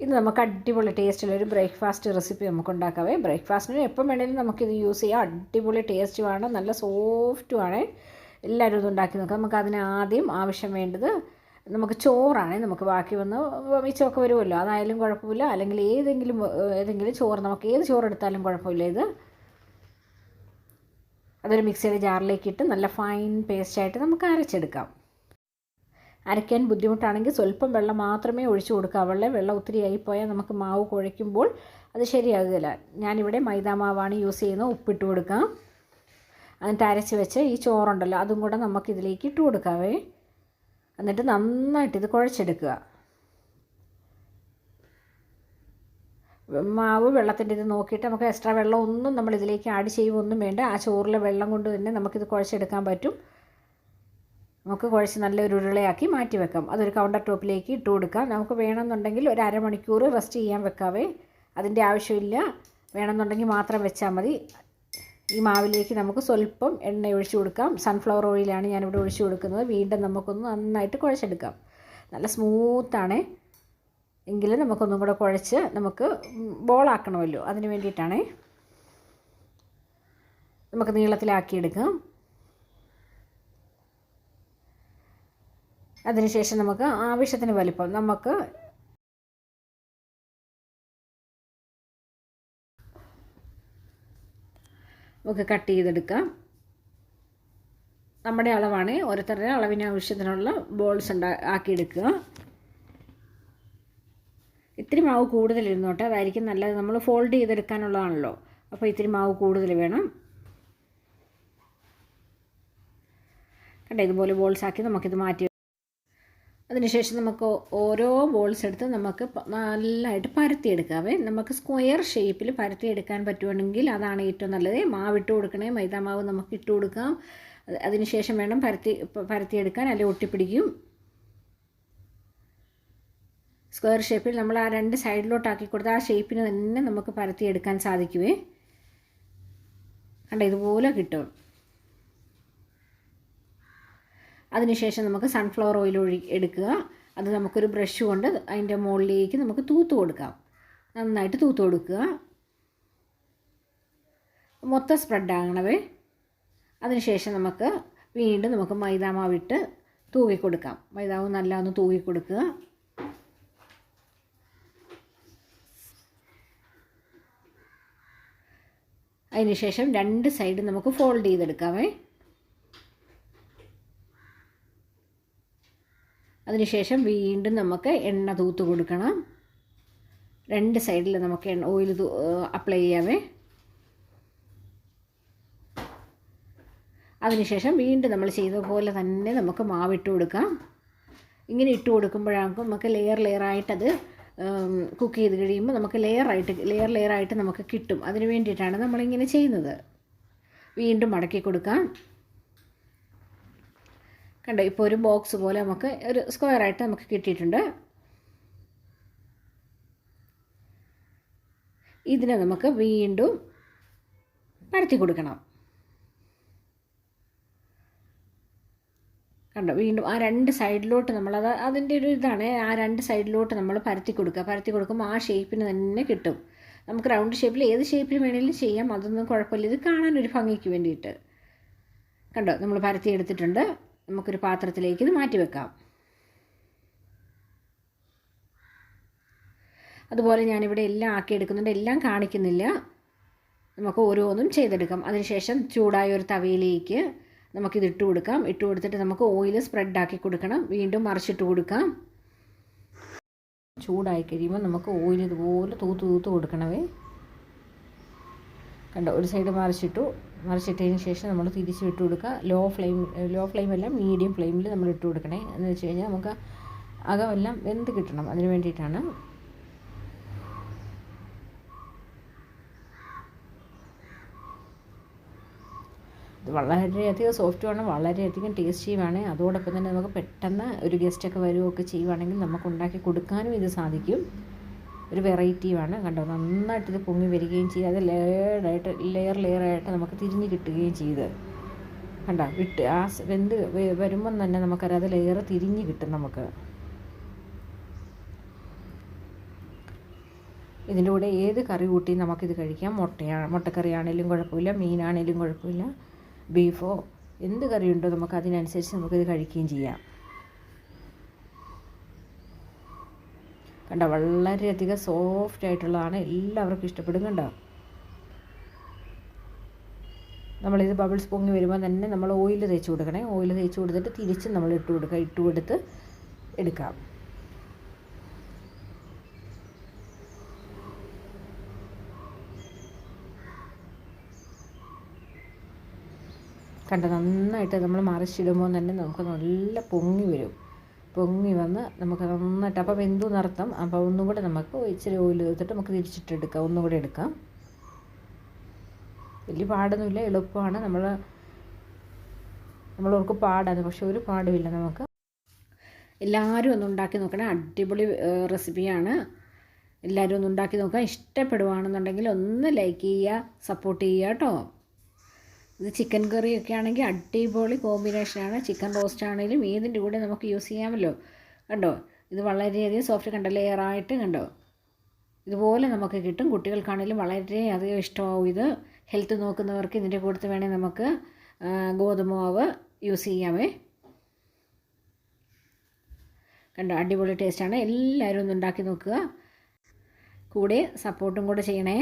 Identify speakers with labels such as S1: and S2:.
S1: ഇത് നമുക്ക് അടിപൊളി ടേസ്റ്റുള്ള ഒരു ബ്രേക്ക്ഫാസ്റ്റ് റെസിപ്പി നമുക്ക് ഉണ്ടാക്കാവേ ബ്രേക്ക്ഫാസ്റ്റിന് എപ്പം വേണമെങ്കിലും നമുക്കിത് യൂസ് ചെയ്യാം. അടിപൊളി ടേസ്റ്റുമാണ് നല്ല സോഫ്റ്റുമാണ് എല്ലാവരും ഇത് ഉണ്ടാക്കി നോക്കാം. നമുക്ക് അതിന് ആദ്യം ആവശ്യം വേണ്ടത് നമുക്ക് ചോറാണ്. നമുക്ക് ബാക്കി വന്ന് മിച്ചമൊക്കെ വരുമല്ലോ. അതായാലും കുഴപ്പമില്ല. അല്ലെങ്കിൽ ഏതെങ്കിലും ഏതെങ്കിലും ചോറ് നമുക്ക് ഏത് ചോറ് എടുത്താലും കുഴപ്പമില്ല ഇത്. അതൊരു മിക്സിയുടെ ജാറിലേക്ക് ഇട്ട് നല്ല ഫൈൻ പേസ്റ്റായിട്ട് നമുക്ക് അരച്ചെടുക്കാം. അരയ്ക്കാൻ ബുദ്ധിമുട്ടാണെങ്കിൽ സ്വല്പം വെള്ളം മാത്രമേ ഒഴിച്ചു കൊടുക്കാവുള്ളൂ വെള്ളം ഒത്തിരി ആയിപ്പോയാൽ നമുക്ക് മാവ് കുഴയ്ക്കുമ്പോൾ അത് ശരിയാകില്ല ഞാനിവിടെ മൈദാ മാവാണ് യൂസ് ചെയ്യുന്നത്. ഉപ്പിട്ട് കൊടുക്കാം. എന്നിട്ട് അരച്ച് വെച്ച് ഈ ചോറുണ്ടല്ലോ അതും കൂടെ നമുക്കിതിലേക്ക് ഇട്ട് കൊടുക്കാവേ. എന്നിട്ട് നന്നായിട്ട് ഇത് കുഴച്ചെടുക്കുക. മാവ് വെള്ളത്തിന്റെ ഇത് നോക്കിയിട്ട് നമുക്ക് എക്സ്ട്രാ വെള്ളം ഒന്നും നമ്മൾ ഇതിലേക്ക് ആഡ് ചെയ്യുമൊന്നും വേണ്ട. ആ ചോറിലെ വെള്ളം കൊണ്ട് തന്നെ നമുക്കിത് കുഴച്ചെടുക്കാൻ പറ്റും. നമുക്ക് കുഴച്ച് നല്ലൊരു ഉരുളയാക്കി മാറ്റി വെക്കാം. അതൊരു കൗണ്ടർ ടോപ്പിലേക്ക് ഇട്ട് കൊടുക്കാം. നമുക്ക് വേണമെന്നുണ്ടെങ്കിൽ ഒരു അരമണിക്കൂർ റെസ്റ്റ് ചെയ്യാൻ വെക്കാവേ. അതിന്റെ ആവശ്യമില്ല. വേണമെന്നുണ്ടെങ്കിൽ മാത്രം വെച്ചാൽ മതി. ഈ മാവിലേക്ക് നമുക്ക് സ്വല്പം എണ്ണ ഒഴിച്ചു കൊടുക്കാം. സൺഫ്ലവർ ഓയിലാണ് ഞാനിവിടെ ഒഴിച്ചു കൊടുക്കുന്നത്. വീണ്ടും നമുക്കൊന്ന് നന്നായിട്ട് കുഴച്ചെടുക്കാം. നല്ല സ്മൂത്താണ് എങ്കിലും നമുക്കൊന്നും കൂടെ കുഴച്ച് നമുക്ക് ബോളാക്കണമല്ലോ അതിന് വേണ്ടിയിട്ടാണേ. നമുക്ക് നീളത്തിലാക്കിയെടുക്കാം. അതിനുശേഷം നമുക്ക് ആവശ്യത്തിന് വലിപ്പം നമുക്ക് നമുക്ക് കട്ട് ചെയ്തെടുക്കാം. നമ്മുടെ അളവാണ് ഓരോരുത്തരുടെ അളവിന് ആവശ്യത്തിനുള്ള ബോൾസ് ഉണ്ടാ ആക്കിയെടുക്കുക. ഇത്തിരി മാവ് കൂടുതലിരുന്നോട്ടെ അതായിരിക്കും നല്ലത്. നമ്മൾ ഫോൾഡ് ചെയ്തെടുക്കാനുള്ളതാണല്ലോ. അപ്പോൾ ഇത്തിരി മാവ് കൂടുതൽ വേണം. കണ്ടേ ഇതുപോലെ ബോൾസ് ആക്കി നമുക്കിത് മാറ്റി അതിനുശേഷം നമുക്ക് ഓരോ ബോൾസ് എടുത്ത് നമുക്ക് നല്ലതായിട്ട് പരത്തിയെടുക്കാവേ. നമുക്ക് സ്ക്വയർ ഷേപ്പിൽ പരത്തിയെടുക്കാൻ പറ്റുവാണെങ്കിൽ അതാണ് ഏറ്റവും നല്ലത്. മാവിട്ട് കൊടുക്കണേ മൈദാമാവ് നമുക്ക് ഇട്ട് കൊടുക്കാം. അതിനുശേഷം വേണം പരത്തി പരത്തിയെടുക്കാൻ അല്ലെങ്കിൽ ഒട്ടിപ്പിടിക്കും. സ്ക്വയർ ഷേപ്പിൽ നമ്മൾ ആ രണ്ട് സൈഡിലോട്ടാക്കി കൊടുത്ത് ആ ഷേപ്പിന് തന്നെ നമുക്ക് പരത്തിയെടുക്കാൻ സാധിക്കുമേ കണ്ട ഇതുപോലെ കിട്ടും. അതിനുശേഷം നമുക്ക് സൺഫ്ലവർ ഓയിൽ ഒഴി എടുക്കുക. അത് നമുക്കൊരു ബ്രഷ് കൊണ്ട് അതിന്റെ മുകളിലേക്ക് നമുക്ക് തൂത്ത് കൊടുക്കാം. നന്നായിട്ട് തൂത്ത് കൊടുക്കുക. മൊത്തം സ്പ്രെഡ് ആകണവേ. അതിനുശേഷം നമുക്ക് വീണ്ടും നമുക്ക് മൈദാമാവിട്ട് തൂവി കൊടുക്കാം. മൈദാവ് നല്ല ഒന്ന് തൂവി കൊടുക്കുക. അതിനുശേഷം രണ്ട് സൈഡ് നമുക്ക് ഫോൾഡ് ചെയ്തെടുക്കാമേ അതിനുശേഷം വീണ്ടും നമുക്ക് എണ്ണ തൂത്ത് കൊടുക്കണം. രണ്ട് സൈഡിൽ നമുക്ക് എണ്ണ ഓയിൽ അപ്ലൈ ചെയ്യാമേ അതിനുശേഷം വീണ്ടും നമ്മൾ ചെയ്ത പോലെ തന്നെ നമുക്ക് മാവിട്ട് കൊടുക്കാം. ഇങ്ങനെ ഇട്ട് കൊടുക്കുമ്പോഴാണ് നമുക്ക് ലെയർ ലെയറായിട്ടത് കുക്ക് ചെയ്ത് കഴിയുമ്പോൾ നമുക്ക് ലെയറായിട്ട് ലെയർ ലെയറായിട്ട് നമുക്ക് കിട്ടും. അതിന് വേണ്ടിയിട്ടാണ് നമ്മളിങ്ങനെ ചെയ്യുന്നത്. വീണ്ടും മടക്കി കൊടുക്കാം. കണ്ടോ ഇപ്പോൾ ഒരു ബോക്സ് പോലെ നമുക്ക് ഒരു സ്ക്വയറായിട്ട് നമുക്ക് കിട്ടിയിട്ടുണ്ട്. ഇതിനെ നമുക്ക് വീണ്ടും പരത്തി കൊടുക്കണം. കണ്ടോ വീണ്ടും ആ രണ്ട് സൈഡിലോട്ട് നമ്മളത് അതിന്റെ ഒരു ഇതാണ് ആ രണ്ട് സൈഡിലോട്ട് നമ്മൾ പരത്തി കൊടുക്കുക. പരത്തി കൊടുക്കുമ്പോൾ ആ ഷേപ്പിന് തന്നെ കിട്ടും. നമുക്ക് റൗണ്ട് ഷേപ്പിൽ ഏത് ഷേപ്പിൽ വേണമെങ്കിലും ചെയ്യാം. അതൊന്നും കുഴപ്പമില്ല. ഇത് കാണാനൊരു ഭംഗിക്ക് വേണ്ടിയിട്ട്. കണ്ടോ നമ്മൾ പരത്തി എടുത്തിട്ടുണ്ട്. നമുക്കൊരു പാത്രത്തിലേക്ക് ഇത് മാറ്റി വെക്കാം. അതുപോലെ ഞാനിവിടെ എല്ലാം ആക്കി ആക്കിയെടുക്കുന്നുണ്ട്. എല്ലാം കാണിക്കുന്നില്ല. നമുക്ക് ഓരോന്നും ചെയ്തെടുക്കാം. അതിനുശേഷം ചൂടായ ഒരു തവയിലേക്ക് നമുക്കിത് ഇട്ട് കൊടുക്കാം. ഇട്ട് കൊടുത്തിട്ട് നമുക്ക് ഓയിൽ സ്പ്രെഡാക്കി കൊടുക്കണം. വീണ്ടും മറിച്ചിട്ട് കൊടുക്കാം. ചൂടായി കഴിയുമ്പോൾ നമുക്ക് ഓയിൽ ഇതുപോലെ തൂത്ത് തൂത്ത് കൊടുക്കണമേ. കണ്ടോ ഒരു സൈഡ് മറിച്ചിട്ടു. മറിച്ചിട്ടതിന് ശേഷം നമ്മൾ തിരിച്ച് ഇട്ട് കൊടുക്കുക ലോ ഫ്ലെയിം ലോ ഫ്ലെയിം എല്ലാം മീഡിയം ഫ്ലെയിമിൽ നമ്മൾ ഇട്ട് കൊടുക്കണേ എന്ന് വെച്ച് കഴിഞ്ഞാൽ നമുക്ക് അകമെല്ലാം വെന്ത് കിട്ടണം. അതിന് വേണ്ടിയിട്ടാണ്. ഇത് വളരെയധികം സോഫ്റ്റുമാണ് വളരെയധികം ടേസ്റ്റിയുമാണ് അതോടൊപ്പം തന്നെ നമുക്ക് പെട്ടെന്ന് ഒരു ഗസ്റ്റൊക്കെ വരുമൊക്കെ ചെയ്യുവാണെങ്കിൽ നമുക്ക് ഉണ്ടാക്കി കൊടുക്കാനും ഇത് സാധിക്കും. ഒരു വെറൈറ്റിയുമാണ് കണ്ടോ? നന്നായിട്ട് ഇത് പൊങ്ങി വരികയും ചെയ്ത്. അത് ലെയർഡായിട്ട് ലെയർ ലെയറായിട്ട് നമുക്ക് തിരിഞ്ഞ് കിട്ടുകയും ചെയ്ത്. കണ്ടോ? വിട്ട് ആ വെന്ത് വരുമ്പം തന്നെ നമുക്കറിയാം അത് ലെയർ തിരിഞ്ഞ് കിട്ടും നമുക്ക്. ഇതിന്റെ കൂടെ ഏത് കറി കൂട്ടി നമുക്കിത് കഴിക്കാം? മുട്ടയാണ് മുട്ടക്കറിയാണേലും കുഴപ്പമില്ല മീനാണേലും കുഴപ്പമില്ല ബീഫോ എന്ത് കറിയുണ്ടോ നമുക്ക് അതിനനുസരിച്ച് നമുക്കിത് കഴിക്കുകയും ചെയ്യാം. കണ്ടോ വളരെയധികം സോഫ്റ്റ് ആയിട്ടുള്ളതാണ് എല്ലാവർക്കും ഇഷ്ടപ്പെടും കണ്ടോ? നമ്മളിത് ബബിൾസ് പൊങ്ങി വരുമ്പോൾ തന്നെ നമ്മൾ ഓയിൽ തേച്ച് കൊടുക്കണേ. ഓയിൽ തേച്ച് കൊടുത്തിട്ട് തിരിച്ച് നമ്മൾ ഇട്ട് കൊടുക്കുക ഇട്ട് കൊടുത്ത് എടുക്കാം. കണ്ട നന്നായിട്ട് നമ്മൾ മറിച്ചിടുമ്പോൾ തന്നെ നമുക്ക് നല്ല പൊങ്ങി വരും. പൊങ്ങി വന്ന് നമുക്ക് നന്നായിട്ട് അപ്പം വെന്തു നിർത്താം അപ്പോൾ ഒന്നും കൂടെ നമുക്ക് ഇച്ചിരി ഓയിൽ എടുത്തിട്ട് നമുക്ക് തിരിച്ചിട്ടെടുക്കാം. ഒന്നും കൂടെ എടുക്കാം. വലിയ പാടൊന്നുമില്ല എളുപ്പമാണ്. നമ്മൾ നമ്മളവർക്ക് പാടാണ് പക്ഷെ ഒരു പാടുമില്ല നമുക്ക്. എല്ലാവരും ഒന്ന് ഉണ്ടാക്കി നോക്കണേ. അടിപൊളി റെസിപ്പിയാണ്. എല്ലാവരും ഒന്ന് ഉണ്ടാക്കി നോക്കുക. ഇഷ്ടപ്പെടുവാണെന്നുണ്ടെങ്കിൽ ഒന്ന് ലൈക്ക് ചെയ്യുക സപ്പോർട്ട് ചെയ്യുക കേട്ടോ. ഇത് ചിക്കൻ കറിയൊക്കെ ആണെങ്കിൽ അടിപൊളി കോമ്പിനേഷനാണ് ചിക്കൻ റോസ്റ്റ് ആണെങ്കിലും ഏതിന്റെ കൂടെ നമുക്ക് യൂസ് ചെയ്യാമല്ലോ. കണ്ടോ? ഇത് വളരെയധികം സോഫ്റ്റ് കണ്ട? ലെയറായിട്ട് കണ്ടോ? ഇതുപോലെ നമുക്ക് കിട്ടും. കുട്ടികൾക്കാണെങ്കിലും വളരെയധികം ഇഷ്ടമാവും ഇത്. ഹെൽത്ത് നോക്കുന്നവർക്ക് ഇതിന്റെ കൂടുതൽ വേണേൽ നമുക്ക് ഗോതമ്പ് മാവ് യൂസ് ചെയ്യാമേ. കണ്ടോ? അടിപൊളി ടേസ്റ്റാണ് എല്ലാവരും ഒന്ന് ഉണ്ടാക്കി നോക്കുക. കൂടെ സപ്പോർട്ടും കൂടെ ചെയ്യണേ.